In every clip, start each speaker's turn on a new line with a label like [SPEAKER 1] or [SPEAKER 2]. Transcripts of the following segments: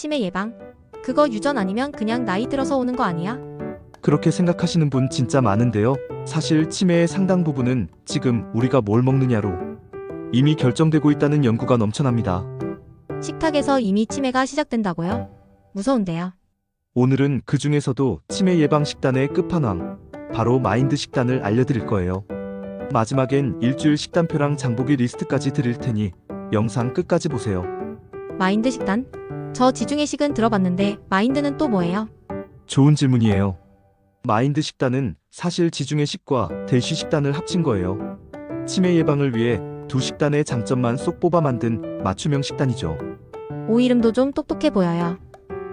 [SPEAKER 1] 치매 예방. 그거 유전 아니면 그냥 나이 들어서 오는 거 아니야?
[SPEAKER 2] 그렇게 생각하시는 분 진짜 많은데요. 사실 치매의 상당 부분은 지금 우리가 뭘 먹느냐로 이미 결정되고 있다는 연구가 넘쳐납니다.
[SPEAKER 1] 식탁에서 이미 치매가 시작된다고요? 무서운데요.
[SPEAKER 2] 오늘은 그 중에서도 치매 예방 식단의 끝판왕, 바로 마인드 식단을 알려드릴 거예요. 마지막엔 일주일 식단표랑 장보기 리스트까지 드릴 테니 영상 끝까지 보세요.
[SPEAKER 1] 마인드 식단? 저 지중해식은 들어봤는데 마인드는 또 뭐예요?
[SPEAKER 2] 좋은 질문이에요. 마인드 식단은 사실 지중해 식과 대쉬 식단을 합친 거예요. 치매 예방을 위해 두 식단의 장점만 쏙 뽑아 만든 맞춤형 식단이죠.
[SPEAKER 1] 오 이름도 좀 똑똑해 보여요.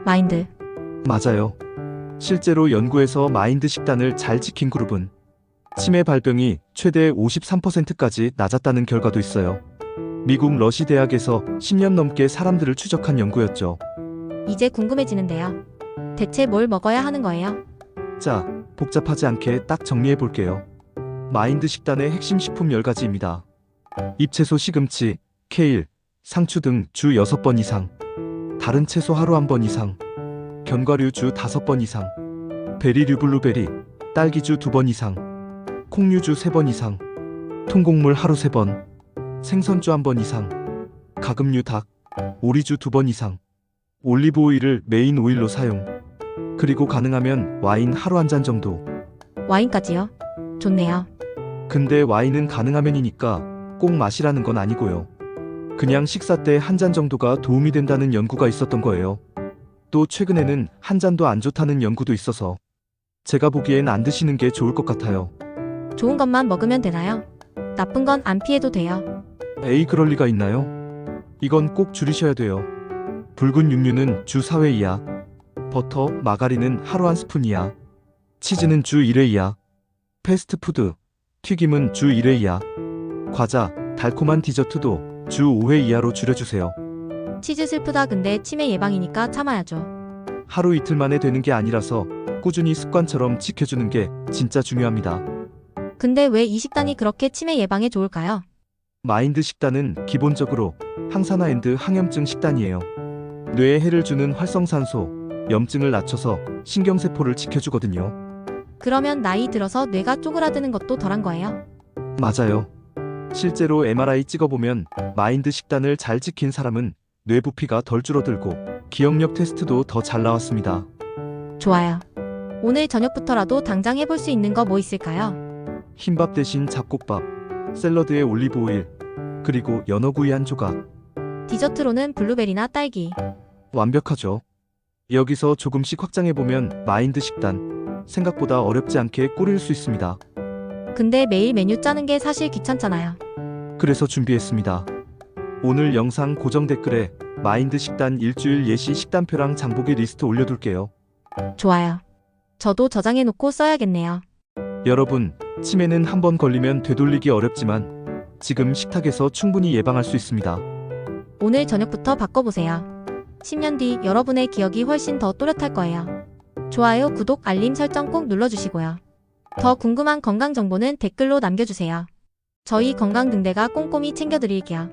[SPEAKER 1] 마인드.
[SPEAKER 2] 맞아요. 실제로 연구에서 마인드 식단을 잘 지킨 그룹은 치매 발병이 최대 53%까지 낮았다는 결과도 있어요. 미국 러시 대학에서 10년 넘게 사람들을 추적한 연구였죠.
[SPEAKER 1] 이제 궁금해지는데요. 대체 뭘 먹어야 하는 거예요?
[SPEAKER 2] 자, 복잡하지 않게 딱 정리해 볼게요. 마인드 식단의 핵심 식품 10가지입니다. 잎채소 시금치, 케일, 상추 등 주 6번 이상. 다른 채소 하루 한 번 이상. 견과류 주 5번 이상. 베리류 블루베리, 딸기주 2번 이상. 콩류주 3번 이상. 통곡물 하루 3번. 생선주 1번 이상. 가금류 닭, 오리주 2번 이상. 올리브 오일을 메인 오일로 사용. 그리고 가능하면 와인 하루 한 잔 정도.
[SPEAKER 1] 와인까지요? 좋네요.
[SPEAKER 2] 근데 와인은 가능하면이니까 꼭 마시라는 건 아니고요. 그냥 식사 때 한 잔 정도가 도움이 된다는 연구가 있었던 거예요. 또 최근에는 한 잔도 안 좋다는 연구도 있어서 제가 보기엔 안 드시는 게 좋을 것 같아요.
[SPEAKER 1] 좋은 것만 먹으면 되나요? 나쁜 건 안 피해도 돼요.
[SPEAKER 2] 에이 그럴 리가 있나요? 이건 꼭 줄이셔야 돼요. 붉은 육류는 주 4회 이하, 버터, 마가린은 하루 한 스푼 이하, 치즈는 주 1회 이하, 패스트푸드, 튀김은 주 1회 이하, 과자, 달콤한 디저트도 주 5회 이하로 줄여주세요.
[SPEAKER 1] 치즈 슬프다 근데 치매 예방이니까 참아야죠.
[SPEAKER 2] 하루 이틀 만에 되는 게 아니라서 꾸준히 습관처럼 지켜주는 게 진짜 중요합니다.
[SPEAKER 1] 근데 왜 이 식단이 그렇게 치매 예방에 좋을까요?
[SPEAKER 2] 마인드 식단은 기본적으로 항산화 앤드 항염증 식단이에요. 뇌에 해를 주는 활성산소, 염증을 낮춰서 신경세포를 지켜주거든요.
[SPEAKER 1] 그러면 나이 들어서 뇌가 쪼그라드는 것도 덜한 거예요.
[SPEAKER 2] 맞아요. 실제로 MRI 찍어보면 마인드 식단을 잘 지킨 사람은 뇌 부피가 덜 줄어들고 기억력 테스트도 더 잘 나왔습니다.
[SPEAKER 1] 좋아요. 오늘 저녁부터라도 당장 해볼 수 있는 거 뭐 있을까요?
[SPEAKER 2] 흰밥 대신 잡곡밥, 샐러드에 올리브 오일, 그리고 연어구이 한 조각.
[SPEAKER 1] 디저트로는 블루베리나 딸기.
[SPEAKER 2] 완벽하죠. 여기서 조금씩 확장해보면 마인드 식단. 생각보다 어렵지 않게 꾸릴 수 있습니다.
[SPEAKER 1] 근데 매일 메뉴 짜는 게 사실 귀찮잖아요.
[SPEAKER 2] 그래서 준비했습니다. 오늘 영상 고정 댓글에 마인드 식단 일주일 예시 식단표랑 장보기 리스트 올려둘게요.
[SPEAKER 1] 좋아요. 저도 저장해놓고 써야겠네요.
[SPEAKER 2] 여러분, 치매는 한 번 걸리면 되돌리기 어렵지만 지금 식탁에서 충분히 예방할 수 있습니다.
[SPEAKER 1] 오늘 저녁부터 바꿔보세요. 10년 뒤 여러분의 기억이 훨씬 더 또렷할 거예요. 좋아요, 구독, 알림 설정 꼭 눌러주시고요. 더 궁금한 건강 정보는 댓글로 남겨주세요. 저희 건강 등대가 꼼꼼히 챙겨드릴게요.